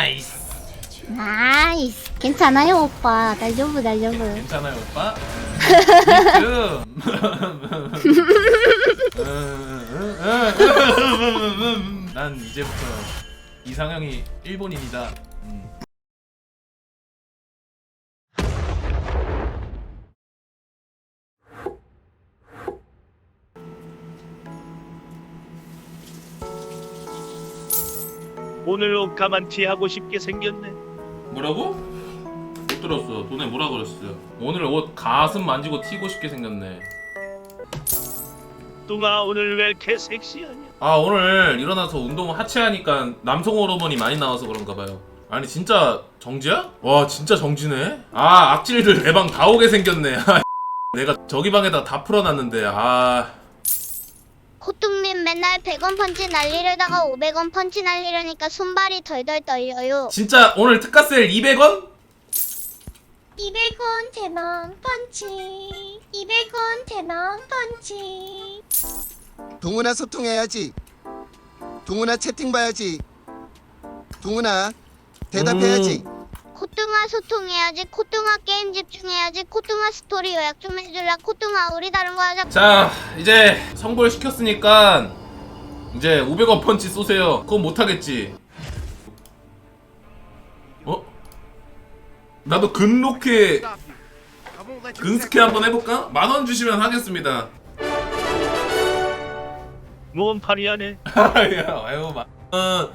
나이스. 나이스. 괜찮아요, 오빠. 날려브, 날려브. 괜찮아요, 오빠? 음, 음. 난 이제부터 이상형이 일본인이다. 오늘 옷가만티 하고 싶게 생겼네. 뭐라고? 못 들었어. 돈에 뭐라 그랬어요? 오늘 옷 가슴 만지고 튀고 싶게 생겼네. 뚱아 오늘 왜 이렇게 섹시하냐? 아 오늘 일어나서 운동 하체 하니까 남성 호르몬이 많이 나와서 그런가 봐요. 아니 진짜 정지야? 와 진짜 정지네. 아 악질들 내 방 다 오게 생겼네. 아, 내가 저기 방에다 다 풀어놨는데 아 코뚱님 맨날 100원 펀치 날리려다가 500원 펀치 날리려니까 손발이 덜덜 떨려요. 진짜 오늘 특가 세일 200원? 200원 대망 펀치. 200원 대망 펀치. 동훈아 소통해야지. 동훈아 채팅 봐야지. 동훈아 대답해야지. 코뚱아 소통해야지. 코뚱아 게임 집중해야지. 코뚱아 스토리 요약 좀 해줄라. 코뚱아 우리 다른 거 하자. 자 이제 성볼 시켰으니까 이제 500원 펀치 쏘세요. 그건 못하겠지. 어? 나도 근로케 근스케 한번 해볼까? 만원 주시면 하겠습니다. 뭔 파리하네. 아야, 아유, 마. 어.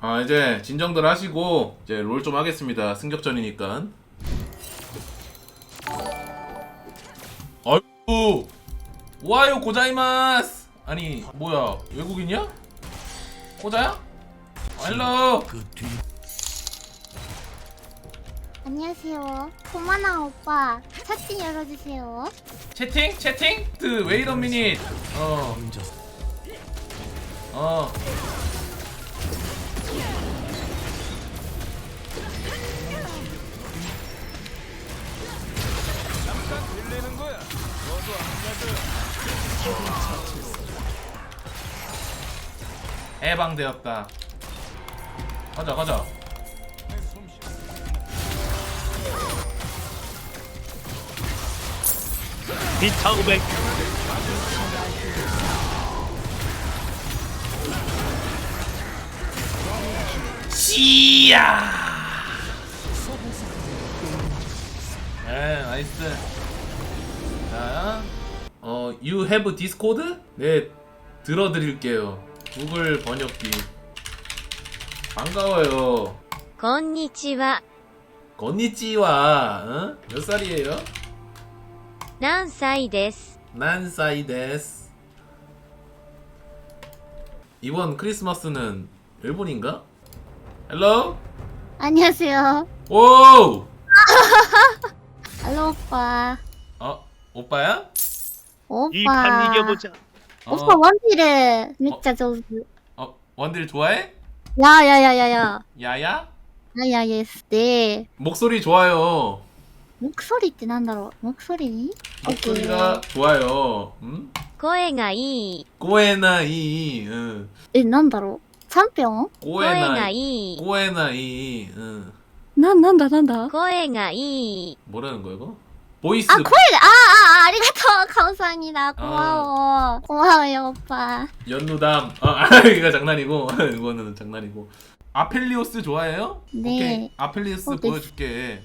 아 이제 진정들 하시고 이제 롤 좀 하겠습니다. 승격전이니까. 아이고 와요 고자이마스. 아니 뭐야 외국인이야? 고자야? 헬로. 안녕하세요. 고마나 오빠. 차팅 열어주세요. 채팅? 채팅? 그 웨이더 미닛. 어. 어. 해방되었다. 가자 가자. 비타 500. 씨야. 네, 나이스. 자, 어, you have Discord? 네, 들어드릴게요. 구글 번역기. 반가워요. こんにちは。 건니찌와, 어? 몇 살이에요? 何歳です。 난사이 데스. 이번 크리스마스는 일본인가? 헬로? 안녕하세요. 오! 알로 오빠. 어, 오빠야? 오빠. 이 판 이겨보자. 어, 오빠 원딜을 진짜 좋은. 어, 원딜 좋아해? 야야야야야. 야야? 야야 예스. 네. 목소리 좋아요. 목소리 ってなんだろう 목소리? 목소리가 좋아요. 음? 声がいい。 꼬에나이, 응. え、なんだろう チャンピオン声が 꼬에나이, いい。 꼬에나이, 응. な、なんだなんだ声がいい。 뭐라는 거야 이거? 보이스. 아, 코에가, 아, 아, 아, 아리가토. 감사합니다. 고마워. 고마워요, 오빠. 연루담. 아, 아, 이거 장난이고, 이거는 장난이고. 아펠리오스 좋아해요? 네. 오케이. 아펠리오스 어, 네. 보여줄게.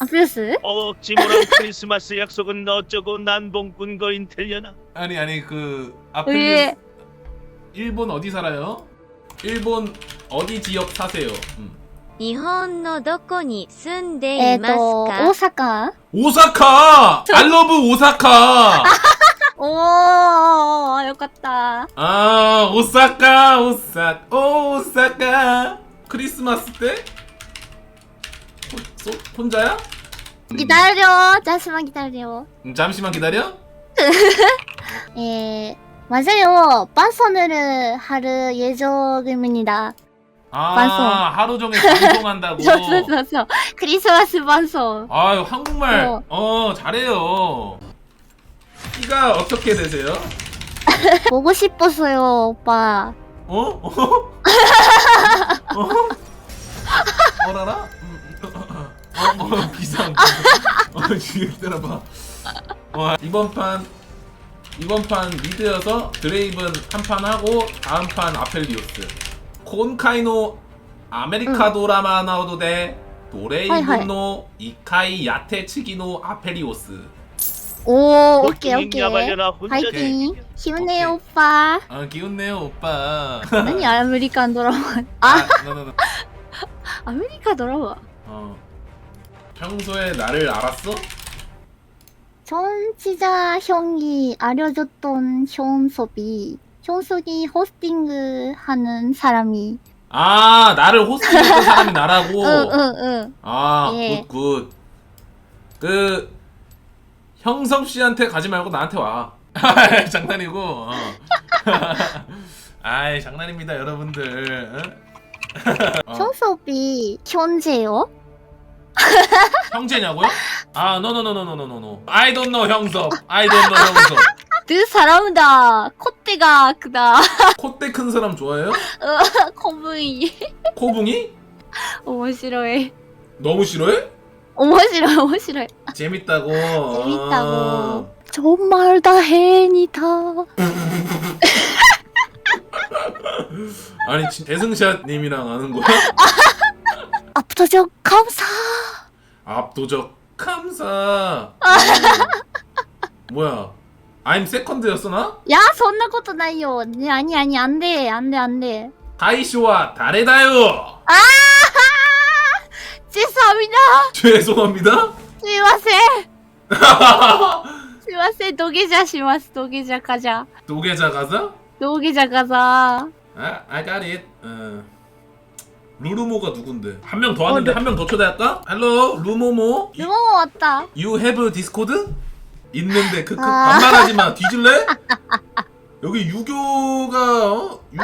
아, 플러스? 어찌모랑 크리스마스 약속은 어쩌고 난봉꾼 거인 틀려나. 아니 아니 그 왜? 아펠리오스 일본 어디 살아요? 일본 어디 지역 사세요? 음. 日本のどこに住んでいます 에또, か 오사카. 오사카! 알러브 오사카! よかった。 아 오사카 오사 오사카 크리스마스 때 호, 소, 혼자야? 기다려. 잠시만 기다려. 음, 잠시만 기다려. 예, 맞아요. 반선을 할 예정입니다. 아, 반성. 하루 종일 방송한다고. 저저저 크리스마스 반선. 아, 한국말. 어. 어, 잘해요. 키가 어떻게 되세요? 보고 싶었어요, 오빠. 어? 어? 어? 뭐라라? 음. 어, 어, 비상. 어, 지금 들어봐. 와, 이번 판 이번 판 미드여서 드레이븐 한 판 하고, 다음 판 아펠리오스. 콘카이노 아메리카도라마 나오도 돼, 도레이븐노 이카이 야테츠기노 아펠리오스. 오, 오케이, 오케이. 파이팅. 힘내요, 오케이. 오빠. 아, 귀엽네요, 오빠. 아니, 아메리칸 드라마. 아, 아. 아메리카 드라마. 어. 평소에 나를 알았어? 전 진짜 형이 알려줬던 현섭이 현석이 호스팅을 하는 사람이 아 나를 호스팅했던 사람이 나라고. 응응응 아 예. 굿굿. 그 형섭 씨한테 가지 말고 나한테 와. 장난이고. 어. 아이 장난입니다 여러분들. 응? 어, 현섭이 현재요? 형제냐고요? 아, no, no, no, no, no, no, no. I don't know 형섭. I don't know 형섭. 그 사람다. 콧대가 크다. 콧대 큰 사람 좋아해요? 으, 거북이. 코붕이? 어머 싫어해. 너무 싫어해? 어머 싫어해. 어머 싫어. 재밌다고. 재밌다고. 어. 정말 다행이다. 아니, 대승샷님이랑 아는 거야? 앞으로 감사. 압도적 감사. 어. 뭐야? I'm second였어 나? いやそんなことないよね아니 아니 안돼 안돼 안돼 다이쇼와 다레다요. 죄송합니다 죄송합니다. すいませんすいません土下座します土下座かじゃ 도계자 가자? 土下座かざ 아, I got it. 어. 루루모가 누군데? 한 명더 어, 왔는데 어, 네. 한 명 더 초대할까? 헬로 루모모 누워 왔다. You have 디스코드? 있는데 크크 아. 반말하지 마 뒤질래? 여기 유교가 어? 유...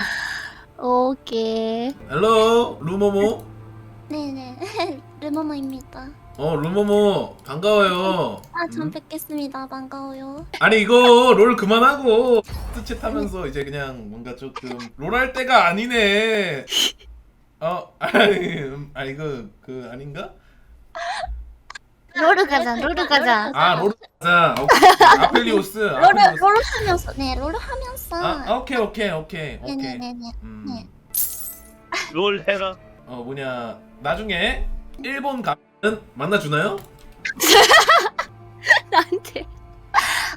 오케이. 헬로 루모모 네네. 르모모입니다. 어 루모모 반가워요 아, 전 뵙겠습니다. 반가워요. 아니 이거 롤 그만하고 스치타면서 이제 그냥 뭔가 조금 롤 할 때가 아니네 어, 아니, 아 이거 그 아닌가? 롤을 가자, 롤을 가자. 아 로르 가자. 오케이. 아펠리오스. 롤을 로르 하면서 네 롤을 하면서 아, 오케이 오케이 오케이 오케이. 네, 네, 네. 롤 해라. 어 뭐냐 나중에 일본 가면 만나 주나요? 나한테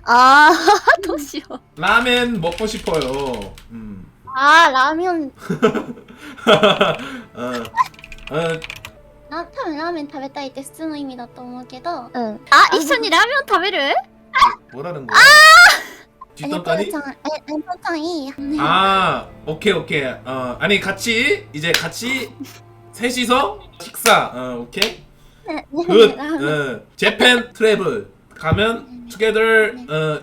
아 도시요 라멘 먹고 싶어요. 음. 아 라면 うんうんあ多分ラーメン食べたいって普通の意味だと思うけど 응. 아, 아 이션이 뭐- 라면 다베르? 뭐라는 거야? レポ 뒷담다리? ちゃんえレポちゃんいいよね아 오케이 오케이. 어 아니 같이 이제 같이 셋이서 식사 어 오케이굿응재팬 트래블 가면 어, together 어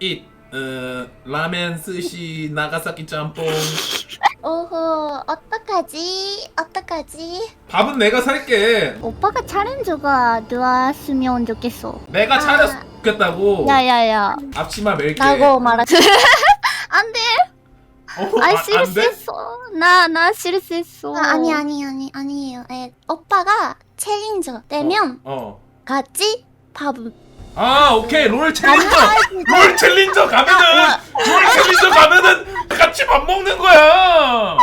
eat. 어 라멘 스시 나가사키 짬뽕. 오호 어떡하지? 어떡하지? 밥은 내가 살게. 오빠가 챌린저가 들어왔으면 좋겠어. 내가 아. 차려겠다고. 야야야. 앞치마 멜게. 라고 말하지 안돼. 어, 아, 아, 싫었어. 나 나 실수했어. 아니 아니 아니 아니에요. 에, 오빠가 챌린저 어, 되면 어. 같이 밥 아 오케이. 롤 챌린저. 롤 챌린저 가면은 롤 챌린저 가면은 같이 밥 먹는 거야.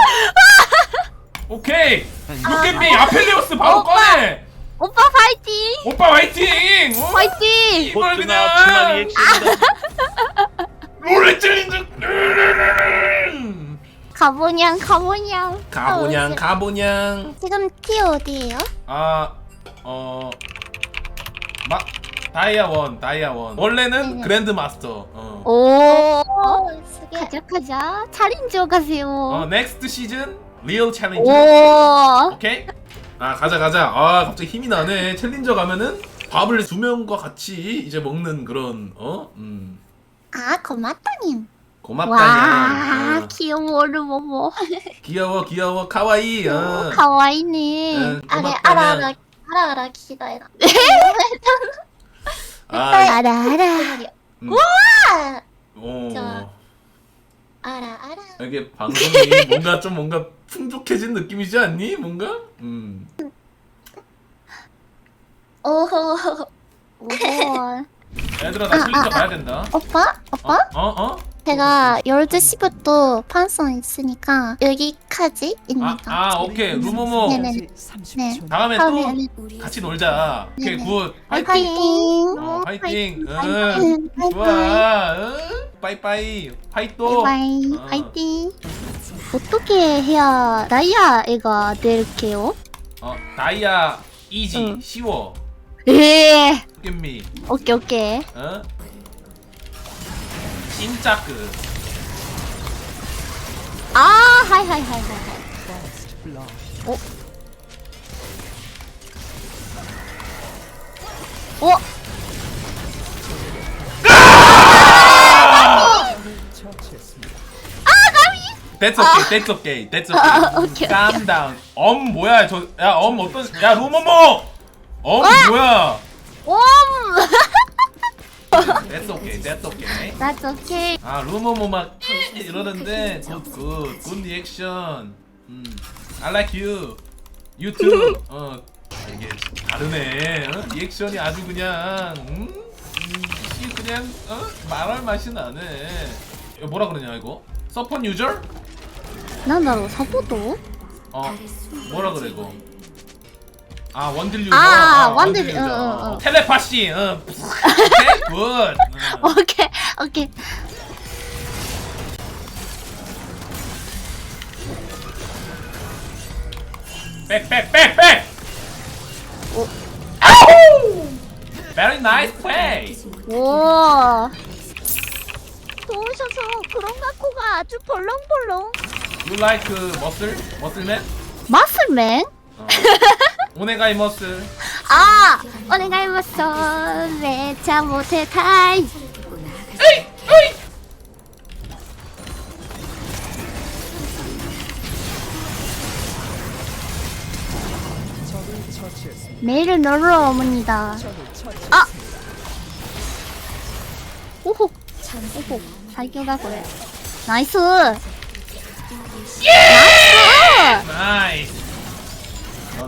오케이. 로켓비 아펠리오스 바로 꺼내. 오빠 파이팅. 오빠 화이팅. 어? 파이팅. 이걸 그냥. 롤 챌린저. 가보냥 가보냥. 가보냥 가보냥. 지금 티 어디에요? 아어. 마 다이아 원 다이아 원 원래는 네네. 그랜드 마스터 어. 오 쓰게. 가자 가자 챌린저 가세요 어 넥스트 시즌 리얼 챌린저 오 오케이? 아 가자 가자 아 갑자기 힘이 나네 챌린저 가면은 밥을 두 명과 같이 이제 먹는 그런 어? 음 아, 고맙다님. 고맙다냐 와 어, 귀여워 루모모 귀여워 귀여워 카와이 어. 가와이네 응, 아래, 고맙다냐. 알아, 알아. 알아, 알아, 기다려. 아, 알아 알아 음. 아, 오. 저- 알아, 알아. 이게 방송이 뭔가 좀 뭔가 풍족해진 느낌이지 않니? 뭔가? 음. 오호. 오 얘들아 나 아, 챌린저 아, 가야 된다 오빠? 오빠? 어? 어? 어? 제가 12시부터 판송 있으니까 여기까지입니다. 아, 아 오케이 루모모 네네. 네. 다음에 다음에 또 같이 놀자 오케이 네네. 굿 파이팅. 파이팅 어, 파이팅 응 파이팅. 좋아 응 빠이빠이 파이또 바이바이 어. 파이팅 어떻게 해야 나이아 애가 될게요? 어 다이아 이지 응. 쉬워 에 깻미 오케이 오케이 어? 찐짜크 아 하이 하이 하이 하이 하이 어? 어? That's okay, that's okay, that's okay. 아, 오케이, Calm down. 엄 뭐야? 저 야엄 어떤? 야 루모모. 엄 뭐야? 옴! That's okay, that's okay. That's okay 아 루모모 막 이러는데 good, good, good reaction. 음, I like you. You too. 어 이게 다르네. 어? 리액션이 아주 그냥 음, 음, 이 그냥 어? 말할 맛이 나네. 이거 뭐라 그러냐 이거? 서폰 유저? なんだろうサポート 어 뭐라 그래 이거 아 원딜 유저 아, 어, 원딜. 응, 응, 응. 텔레파시 응 오케이 굿 응. 오케이 오케이 백백백백 오. 아우 very nice play 오 좋으셔서 그런가 코가 아주 벌렁벌렁 you like 머슬 머슬맨 마슬맨? 어. 오네가이머스 아! 오네가이머스 매차 못해 타이 메일을 넣으러 옵니다 아! 오호! 오호! 발격가 그래 나이스! 예! 나이스! 나이스!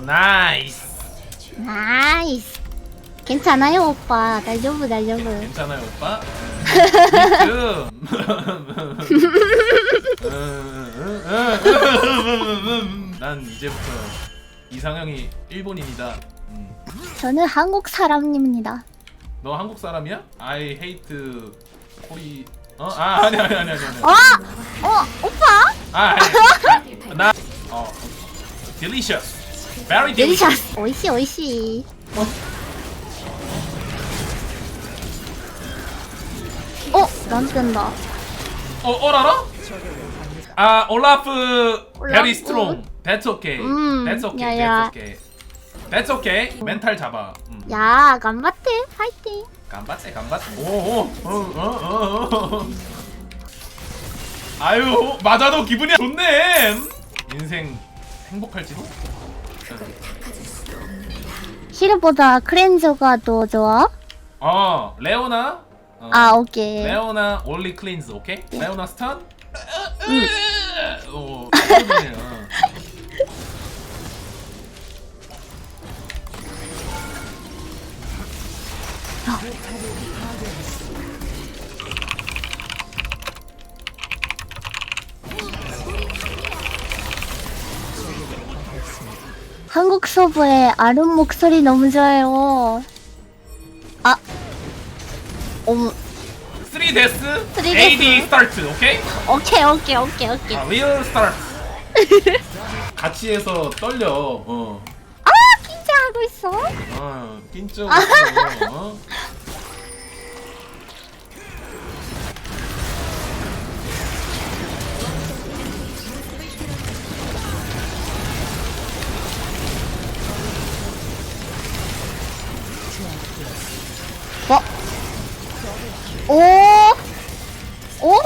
나이스 나이스! 괜찮아요, 오빠. 날려브, 날려브. 괜찮아요 오빠 난 이제부터 이상형이 일본인이다 음. 저는 한국 사람입니다. 너 한국 사람이야? I hate 코리 어? 아 아니 아니 아니 아니 아니 어! 어, 오빠? 아 아니 나 어 delicious very. 오이시, 오이시. 어, 난 뜬다. 어 어라라? 아 올라프 올라프. strong that's okay 음, that's okay 야야. that's okay that's okay 멘탈 잡아 음. 야. 파이팅. 간바세 간바세 오오 어어 어 아유 맞아도 기분이 좋네 음? 인생 행복할지도 힐보다 크렌저가 더 좋아? 어 레오나 어, 아, 오케이. 레오나 올리 클린즈 오케이 레오나 스턴 응. 오 그러네, 어. 한국 서버의 아름 목소리 너무 좋아요. 아, 음, 3 데스 쓰리 AD 데스. 스타트 오케이 오케이, 오케이, 오케이, 오케이. 아 리얼 스타트 같이 해서 떨려 어 아, 긴장하고 있어. 어, 낀적 아. 없어. 어? 오! 오!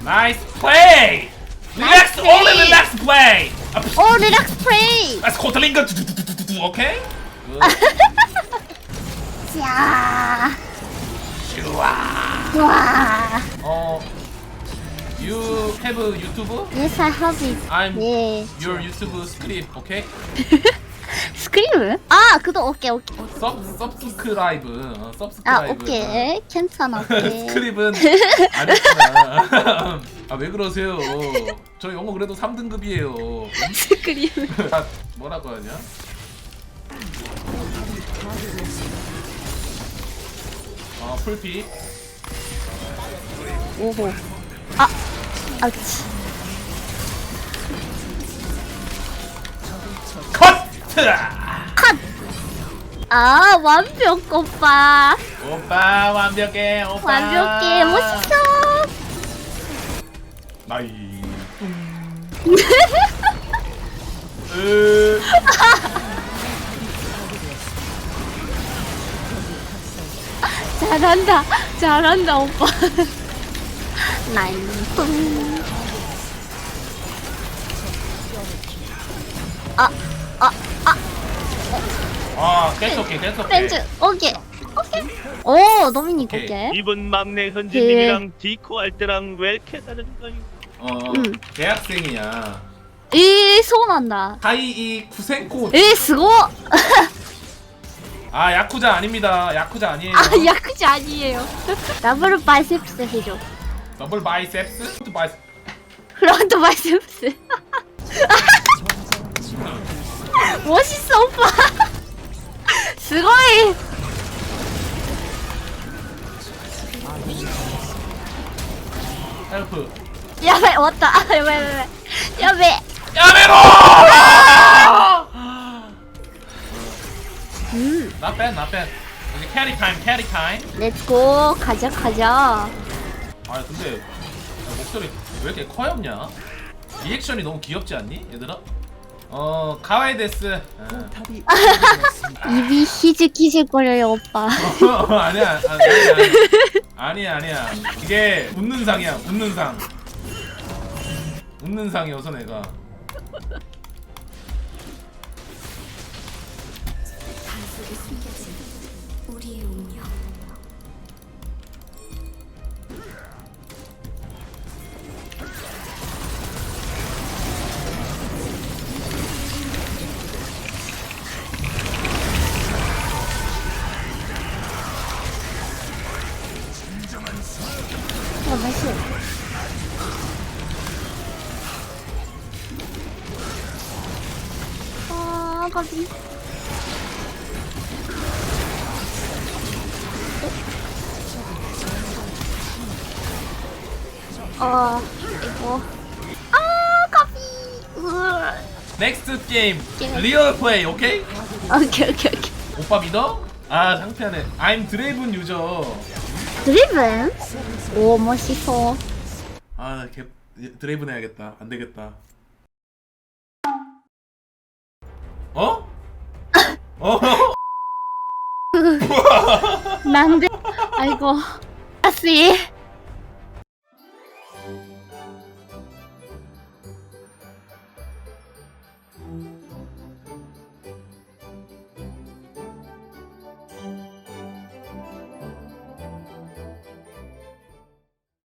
나이스 플레이. 릴렉스 플레이. only 릴렉스 플레이. 아, 오, 리락스 프레이! 아 스코틀링크 두두두두두두 오케이. 야 좋아. 좋아. 어. You have YouTube? Yes, I have it. I'm 예. your YouTube script, okay? 스크림? 아, 그도 오케이, 오케이. 섭 subscribe, 어, 아, subscribe. 오케이. 괜찮아, 오케이. 스크립은 아니구나. 아왜 그러세요? 저 영어 그래도 3등급이에요. 스크림. 아, 뭐라고 하냐? 어 풀피. 오호. 아, 아치. 커트! 아, 완벽, 오빠. 오빠 완벽해 오빠. 완벽해. 멋있어. 나이. 으. 잘한다. 잘한다, 오빠. 나이스. 아, 아, 아, 아 계속해 계속해. 렌즈, 오케이. 오케이. 오, 노미니 오케이. 오케이. 이분 막내 현진님이랑 디코 할 때랑 왜 이렇게 다른가요? 어 음. 대학생이야. 이, 소문난다. 하이이 쿠센코. 이, 스고! 아 야쿠자 아닙니다. 야쿠자 아니에요. 아, 야크지 아니에요. 더블 바이셉스 해줘. 더블 바이셉스? 또 바이셉. 프론트 바이셉스. 멋있어, 오빠. Not bad, not bad. 이제 캐리 타임, 캐리 타임. 렛츠고. 가자, 가자. 아 근데 야, 목소리 왜 이렇게 커엽냐? 리액션이 너무 귀엽지 않니, 얘들아? 어 가와이 데스. 아. 입이 희직희직거려요, 오빠. 아니야, 아니야, 아니야, 아니야. 이게 웃는 상이야, 웃는 상. 웃는 상이어서 내가. 아, 가비. 어, 이거. 아. 으아. 넥스트 게임, 게임. 리얼 플레이, 오케이? 오케이, 오케이, 오케이. 오빠 믿어? 아 창피하네. I'm 드레이븐 유저. 드리븐? 오, 멋있어. 아, 개 드레이븐 해야겠다. 안 되겠다. 어? 어? 난데. 아이고. 아씨.